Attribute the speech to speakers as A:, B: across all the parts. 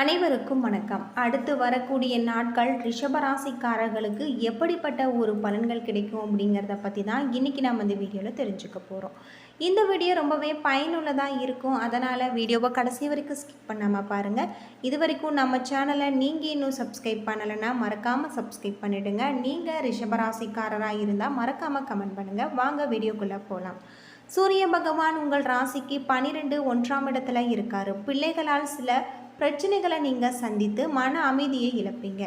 A: அனைவருக்கும் வணக்கம். அடுத்து வரக்கூடிய நாட்கள் ரிஷபராசிக்காரர்களுக்கு எப்படிப்பட்ட ஒரு பலன்கள் கிடைக்கும் அப்படிங்கிறத பற்றி தான் இன்றைக்கி நம்ம இந்த வீடியோவில் தெரிஞ்சுக்க போகிறோம் இந்த வீடியோ ரொம்பவே பயனுள்ளதாக இருக்கும். அதனால் வீடியோவை கடைசி வரைக்கும் ஸ்கிப் பண்ணாமல் பாருங்கள் இது வரைக்கும் நம்ம சேனலை நீங்கள் இன்னும் சப்ஸ்கிரைப் பண்ணலைன்னா மறக்காமல் சப்ஸ்கிரைப் பண்ணிவிடுங்க நீங்கள் ரிஷபராசிக்காரராக இருந்தால் மறக்காமல் கமெண்ட் பண்ணுங்கள் வாங்க வீடியோக்குள்ளே போகலாம் சூரிய பகவான் உங்கள் ராசிக்கு பனிரெண்டு ஒன்றாம் இடத்துல இருக்காரு. பிள்ளைகளால் சில பிரச்சனைகளை நீங்கள் சந்தித்து மன அமைதியை இழப்பீங்க.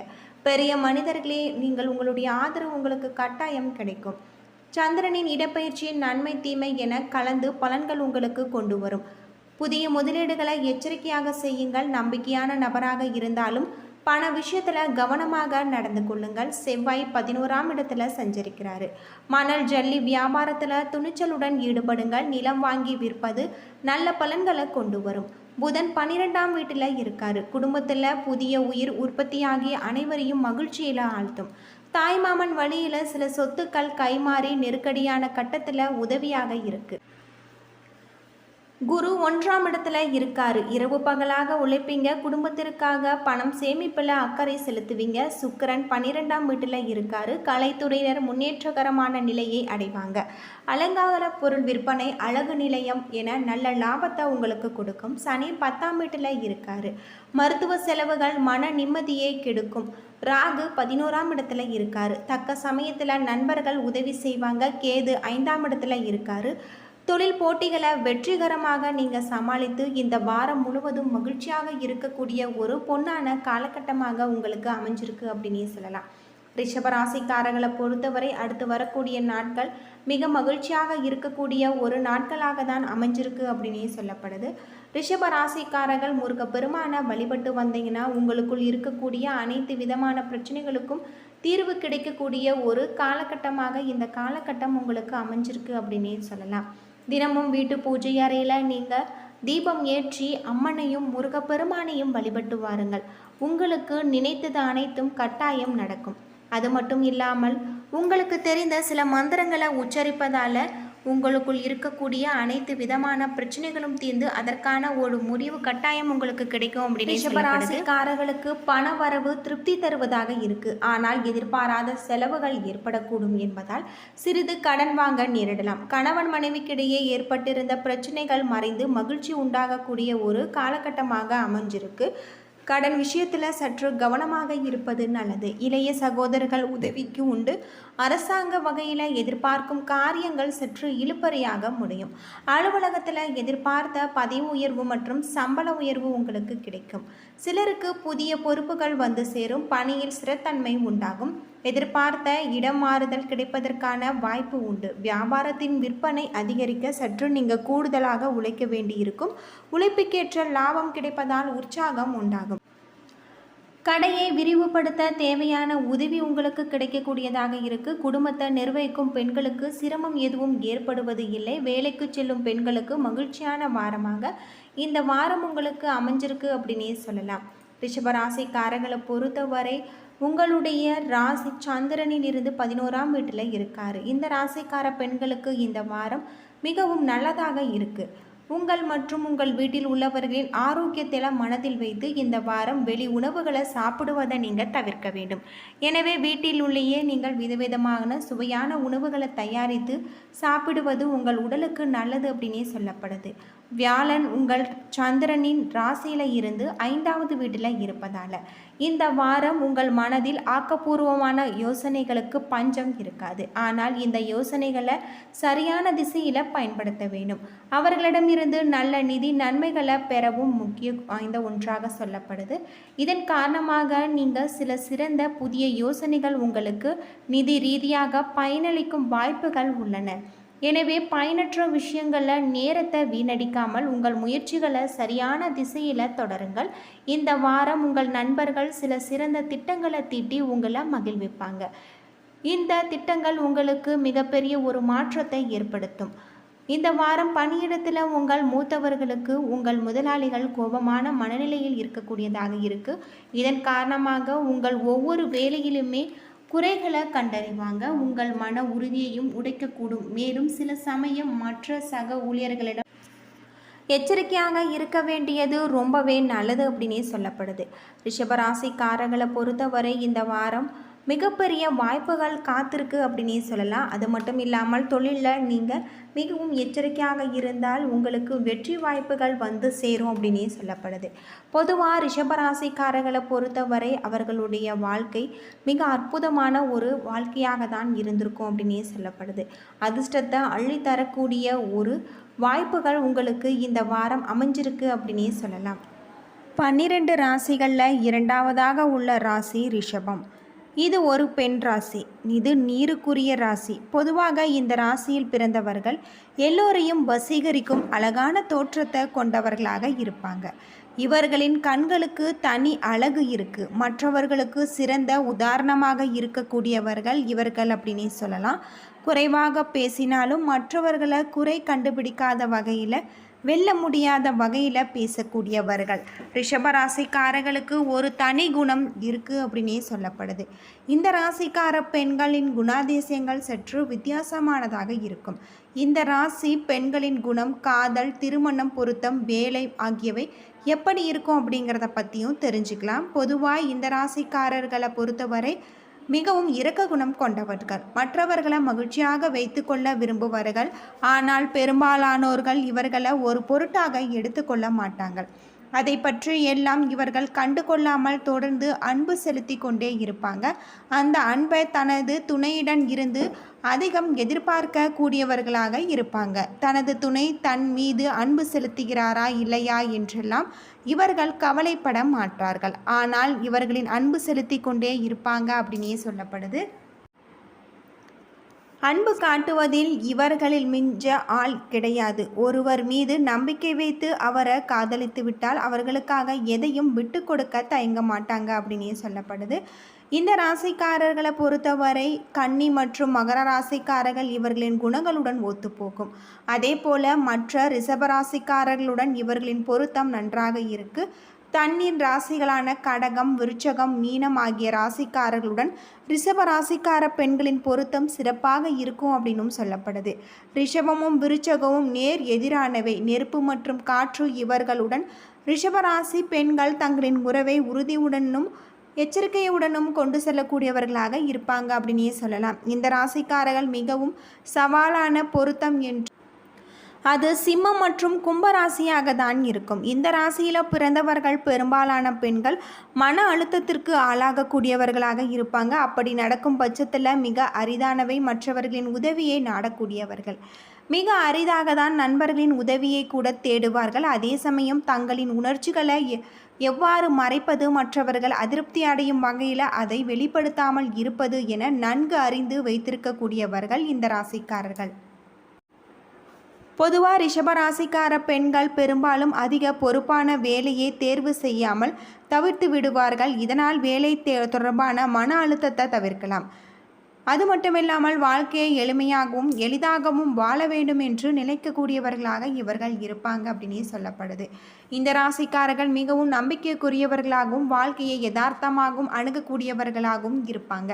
A: பெரிய மனிதர்களே நீங்கள் உங்களுடைய ஆதரவு உங்களுக்கு கட்டாயம் கிடைக்கும். சந்திரனின் இடப்பயிற்சியின் நன்மை தீமை என கலந்து பலன்கள் உங்களுக்கு கொண்டு வரும். புதிய முதலீடுகளை எச்சரிக்கையாக செய்யுங்கள். நம்பிக்கையான நபராக இருந்தாலும் பண விஷயத்தில் கவனமாக நடந்து கொள்ளுங்கள். செவ்வாய் பதினோராம் இடத்துல சஞ்சரிக்கிறாரு. மணல் ஜல்லி வியாபாரத்தில் துணிச்சலுடன் ஈடுபடுங்கள். நிலம் வாங்கி விற்பது நல்ல பலன்களை கொண்டு வரும். புதன் பன்னிரெண்டாம் வீட்டில் இருக்காரு. குடும்பத்தில் புதிய உயிர் உற்பத்தியாகி அனைவரையும் மகிழ்ச்சியில் ஆழ்த்தும். தாய்மாமன் வழியில் சில சொத்துக்கள் கைமாறி நெருக்கடியான கட்டத்தில் உதவியாக இருக்குது குரு ஒன்றாம் இடத்துல இருக்காரு. இரவு பகலாக உழைப்பீங்க. குடும்பத்திற்காக பணம் சேமிப்பில் அக்கறை செலுத்துவீங்க. சுக்கரன் பன்னிரெண்டாம் வீட்டில் இருக்காரு. கலைத்துறையினர் முன்னேற்றகரமான நிலையை அடைவாங்க. அலங்கார பொருள் விற்பனை அழகு நிலையம் என நல்ல லாபத்தை உங்களுக்கு கொடுக்கும். சனி பத்தாம் வீட்டில் இருக்காரு. மருத்துவ செலவுகள் மன நிம்மதியை கெடுக்கும். ராகு பதினோராம் இடத்துல இருக்காரு. தக்க சமயத்தில் நண்பர்கள் உதவி செய்வாங்க. கேது ஐந்தாம் இடத்துல இருக்காரு. தொழில் போட்டிகளை வெற்றிகரமாக நீங்கள் சமாளித்து இந்த வாரம் முழுவதும் மகிழ்ச்சியாக இருக்கக்கூடிய ஒரு பொன்னான காலகட்டமாக உங்களுக்கு அமைஞ்சிருக்கு அப்படின்னே சொல்லலாம். ரிஷபராசிக்காரர்களை பொறுத்தவரை அடுத்து வரக்கூடிய நாட்கள் மிக மகிழ்ச்சியாக இருக்கக்கூடிய ஒரு நாட்களாக தான் அமைஞ்சிருக்கு அப்படின்னே சொல்லப்படுது. ரிஷபராசிக்காரர்கள் முருக பெருமான வழிபட்டு வந்தீங்கன்னா உங்களுக்குள் இருக்கக்கூடிய அனைத்து விதமான பிரச்சனைகளுக்கும் தீர்வு கிடைக்கக்கூடிய ஒரு காலகட்டமாக இந்த காலகட்டம் உங்களுக்கு அமைஞ்சிருக்கு அப்படின்னே சொல்லலாம். தினமும் வீட்டு பூஜை அறையில் நீங்கள் தீபம் ஏற்றி அம்மனையும் முருகப்பெருமானையும் வழிபட்டு வாருங்கள். உங்களுக்கு நினைத்தது அனைத்தும் கட்டாயம் நடக்கும். அது மட்டும் இல்லாமல் உங்களுக்கு தெரிந்த சில மந்திரங்களை உச்சரிப்பதால் உங்களுக்குள் இருக்கக்கூடிய அனைத்து விதமான பிரச்சனைகளும் தீர்ந்து அதற்கான ஒரு முடிவு கட்டாயம் உங்களுக்கு கிடைக்கும் அப்படின்னு ரிஷபராசிக்காரர்களுக்கு பண வரவு திருப்தி தருவதாக இருக்கு. ஆனால் எதிர்பாராத செலவுகள் ஏற்படக்கூடும் என்பதால் சிறிது கடன் வாங்க நேரிடலாம். கணவன் மனைவிக்கிடையே ஏற்பட்டிருந்த பிரச்சனைகள் மறைந்து மகிழ்ச்சி உண்டாகக்கூடிய ஒரு காலகட்டமாக அமைஞ்சிருக்கு. கடன் விஷயத்தில் சற்று கவனமாக இருப்பது நல்லது. இளைய சகோதரர்கள் உதவிக்கு உண்டு. அரசாங்க வகையில் எதிர்பார்க்கும் காரியங்கள் சற்று இழுப்பறையாக முடியும். அலுவலகத்தில் எதிர்பார்த்த பதவி உயர்வு மற்றும் சம்பள உயர்வு உங்களுக்கு கிடைக்கும். சிலருக்கு புதிய பொறுப்புகள் வந்து சேரும். பணியில் ஸ்திரத்தன்மை உண்டாகும். எதிர்பார்த்த இடம் மாறுதல் கிடைப்பதற்கான வாய்ப்பு உண்டு. வியாபாரத்தின் விற்பனை அதிகரிக்க சற்று நீங்கள் கூடுதலாக உழைக்க வேண்டியிருக்கும். உழைப்புக்கேற்ற லாபம் கிடைப்பதால் உற்சாகம் உண்டாகும். கடையை விரிவுபடுத்த தேவையான உதவி உங்களுக்கு கிடைக்கக்கூடியதாக இருக்கு. குடும்பத்தை நிர்வகிக்கும் பெண்களுக்கு சிரமம் எதுவும் ஏற்படுவது இல்லை. வேலைக்கு செல்லும் பெண்களுக்கு மகிழ்ச்சியான வாரமாக இந்த வாரம் உங்களுக்கு அமைஞ்சிருக்கு அப்படின்னே சொல்லலாம். ரிஷபராசிக்காரங்களை பொறுத்தவரை உங்களுடைய ராசி சந்திரனில் இருந்து பதினோராம் வீட்டில் இருக்காரு. இந்த ராசிக்கார பெண்களுக்கு இந்த வாரம் மிகவும் நல்லதாக இருக்குது உங்கள் மற்றும் உங்கள் வீட்டில் உள்ளவர்களின் ஆரோக்கியத்தை மனதில் வைத்து இந்த வாரம் வெளி உணவுகளை சாப்பிடுவதை நீங்கள் தவிர்க்க வேண்டும். எனவே வீட்டில் உள்ளேயே நீங்கள் விதவிதமான சுவையான உணவுகளை தயாரித்து சாப்பிடுவது உங்கள் உடலுக்கு நல்லது அப்படின்னே சொல்லப்படுது. வியாழன் உங்கள் சந்திரனின் ராசியில் இருந்து ஐந்தாவது வீட்டில் இருப்பதால். இந்த வாரம் உங்கள் மனதில் ஆக்கப்பூர்வமான யோசனைகளுக்கு பஞ்சம் இருக்காது. ஆனால் இந்த யோசனைகளை சரியான திசையில் பயன்படுத்த வேண்டும். அவர்களிடமிருந்து நல்ல நிதி நன்மைகளை பெறவும் முக்கிய வாய்ந்த ஒன்றாக சொல்லப்படுது. இதன் காரணமாக நீங்கள் சில சிறந்த புதிய யோசனைகள் உங்களுக்கு நிதி ரீதியாக பயனளிக்கும் வாய்ப்புகள் உள்ளன. எனவே பயனற்ற விஷயங்களில் நேரத்தை வீணடிக்காமல் உங்கள் முயற்சிகளை சரியான திசையில் தொடருங்கள். இந்த வாரம் உங்கள் நண்பர்கள் சில சிறந்த திட்டங்களை தீட்டி உங்களை மகிழ்விப்பாங்க. இந்த திட்டங்கள் உங்களுக்கு மிகப்பெரிய ஒரு மாற்றத்தை ஏற்படுத்தும். இந்த வாரம் பணியிடத்தில் உங்கள் மூத்தவர்களுக்கு உங்கள் முதலாளிகள் கோபமான மனநிலையில் இருக்கக்கூடியதாக இருக்குது இதன் காரணமாக உங்கள் ஒவ்வொரு வேலையிலுமே குறைகளை கண்டறிவாங்க. உங்கள் மன உறுதியையும் உடைக்கக்கூடும். மேலும் சில சமயம் மற்ற சக ஊழியர்களிடம் எச்சரிக்கையாக இருக்க வேண்டியது ரொம்பவே நல்லது அப்படின்னே சொல்லப்படுது. ரிஷபராசிக்காரர்களை பொறுத்தவரை இந்த வாரம் மிகப்பெரிய வாய்ப்புகள் காத்திருக்கு அப்படின்னே சொல்லலாம். அது மட்டும் இல்லாமல் தொழிலில் நீங்கள் மிகவும் எச்சரிக்கையாக இருந்தால் உங்களுக்கு வெற்றி வாய்ப்புகள் வந்து சேரும் அப்படின்னே சொல்லப்படுது. பொதுவாக ரிஷபராசிக்காரர்களை பொறுத்தவரை அவர்களுடைய வாழ்க்கை மிக அற்புதமான ஒரு வாழ்க்கையாக தான் இருந்திருக்கும் அப்படின்னே சொல்லப்படுது. அதிர்ஷ்டத்தை அள்ளித்தரக்கூடிய ஒரு வாய்ப்புகள் உங்களுக்கு இந்த வாரம் அமைஞ்சிருக்கு அப்படின்னே சொல்லலாம். பன்னிரெண்டு ராசிகளில் இரண்டாவதாக உள்ள ராசி ரிஷபம். இது ஒரு பெண் ராசி. இது நீருக்குரிய ராசி. பொதுவாக இந்த ராசியில் பிறந்தவர்கள் எல்லோரையும் வசீகரிக்கும் அழகான தோற்றத்தை கொண்டவர்களாக இருப்பாங்க. இவர்களின் கண்களுக்கு தனி அழகு இருக்கு. மற்றவர்களுக்கு சிறந்த உதாரணமாக இருக்கக்கூடியவர்கள் இவர்கள் அப்படின்னு சொல்லலாம். குறைவாக பேசினாலும் மற்றவர்களை குறை கண்டுபிடிக்காத வகையில் வெல்ல முடியாத வகையில் பேசக்கூடியவர்கள். ரிஷபராசிக்காரர்களுக்கு ஒரு தனி குணம் இருக்குது அப்படின்னே சொல்லப்படுது. இந்த ராசிக்கார பெண்களின் குணாதிசயங்கள் சற்று வித்தியாசமானதாக இருக்கும். இந்த ராசி பெண்களின் குணம் காதல் திருமணம் பொருத்தம் வேலை ஆகியவை எப்படி இருக்கும் அப்படிங்கிறத பற்றியும் தெரிஞ்சுக்கலாம். பொதுவாக இந்த ராசிக்காரர்களை பொறுத்தவரை மிகவும் இரக்க குணம் கொண்டவர்கள். மற்றவர்களை மகிழ்ச்சியாக வைத்துக்கொள்ள விரும்புவார்கள். ஆனால் பெரும்பாலானோர்கள் இவர்களை ஒரு பொருட்டாக எடுத்துக்கொள்ள மாட்டார்கள். அதை பற்றி எல்லாம் இவர்கள் கண்டு கொள்ளாமல் தொடர்ந்து அன்பு செலுத்தி கொண்டே இருப்பாங்க. அந்த அன்பை தனது துணையுடன் இருந்து அதிகம் எதிர்பார்க்க கூடியவர்களாக இருப்பாங்க. தனது துணை தன் மீது அன்பு செலுத்துகிறாரா இல்லையா என்றெல்லாம் இவர்கள் கவலைப்பட மாட்டார்கள். ஆனால் இவர்களின் அன்பு செலுத்தி கொண்டே இருப்பாங்க அப்படின்னே சொல்லப்படுது. அன்பு காட்டுவதில் இவர்களில் மிஞ்ச ஆள் கிடையாது. ஒருவர் மீது நம்பிக்கை வைத்து அவரை காதலித்து விட்டால் அவர்களுக்காக எதையும் விட்டு கொடுக்க தயங்க மாட்டாங்க அப்படின்னே சொல்லப்படுது. இந்த ராசிக்காரர்களை பொறுத்தவரை கன்னி மற்றும் மகர ராசிக்காரர்கள் இவர்களின் குணங்களுடன் ஒத்துப்போகும். அதே போல மற்ற ரிஷபராசிக்காரர்களுடன் இவர்களின் பொருத்தம் நன்றாக இருக்கு. தண்ணீர் ராசிகளான கடகம் விருச்சகம் மீனம் ஆகிய ராசிக்காரர்களுடன் ரிஷப ராசிக்கார பெண்களின் பொருத்தம் சிறப்பாக இருக்கும் அப்படின்னும் சொல்லப்படுது. ரிஷபமும் விருச்சகமும் நேர் எதிரானவை. நெருப்பு மற்றும் காற்று இவர்களுடன் ரிஷபராசி பெண்கள் தங்களின் உறவை உறுதியுடனும் எச்சரிக்கையுடனும் கொண்டு செல்லக்கூடியவர்களாக இருப்பாங்க அப்படின்னே சொல்லலாம். இந்த ராசிக்காரர்கள் மிகவும் சவாலான பொருத்தம் என்று அது சிம்மம் மற்றும் கும்பராசியாக தான் இருக்கும். இந்த ராசியில் பிறந்தவர்கள் பெரும்பாலான பெண்கள் மன அழுத்தத்திற்கு ஆளாகக்கூடியவர்களாக இருப்பாங்க. அப்படி நடக்கும் பட்சத்தில் மிக அரிதானவை மற்றவர்களின் உதவியை நாடக்கூடியவர்கள். மிக அரிதாக தான் நண்பர்களின் உதவியை கூட தேடுவார்கள். அதே சமயம் தங்களின் உணர்ச்சிகளை எவ்வாறு மறைப்பது மற்றவர்கள் அதிருப்தி அடையும் வகையில் அதை வெளிப்படுத்தாமல் இருப்பது என நன்கு அறிந்து வைத்திருக்கக்கூடியவர்கள் இந்த ராசிக்காரர்கள். பொதுவாக ரிஷபராசிக்கார பெண்கள் பெரும்பாலும் அதிக பொறுப்பான வேலையை தேர்வு செய்யாமல் தவிர்த்து விடுவார்கள். இதனால் வேலை தொடர்பான மன அழுத்தத்தை தவிர்க்கலாம். அது மட்டுமில்லாமல் வாழ்க்கையை எளிமையாகவும் எளிதாகவும் வாழ வேண்டும் என்று நினைக்கக்கூடியவர்களாக இவர்கள் இருப்பாங்க அப்படின்னே சொல்லப்படுது. இந்த ராசிக்காரர்கள் மிகவும் நம்பிக்கைக்குரியவர்களாகவும் வாழ்க்கையை யதார்த்தமாகவும் அணுகக்கூடியவர்களாகவும் இருப்பாங்க.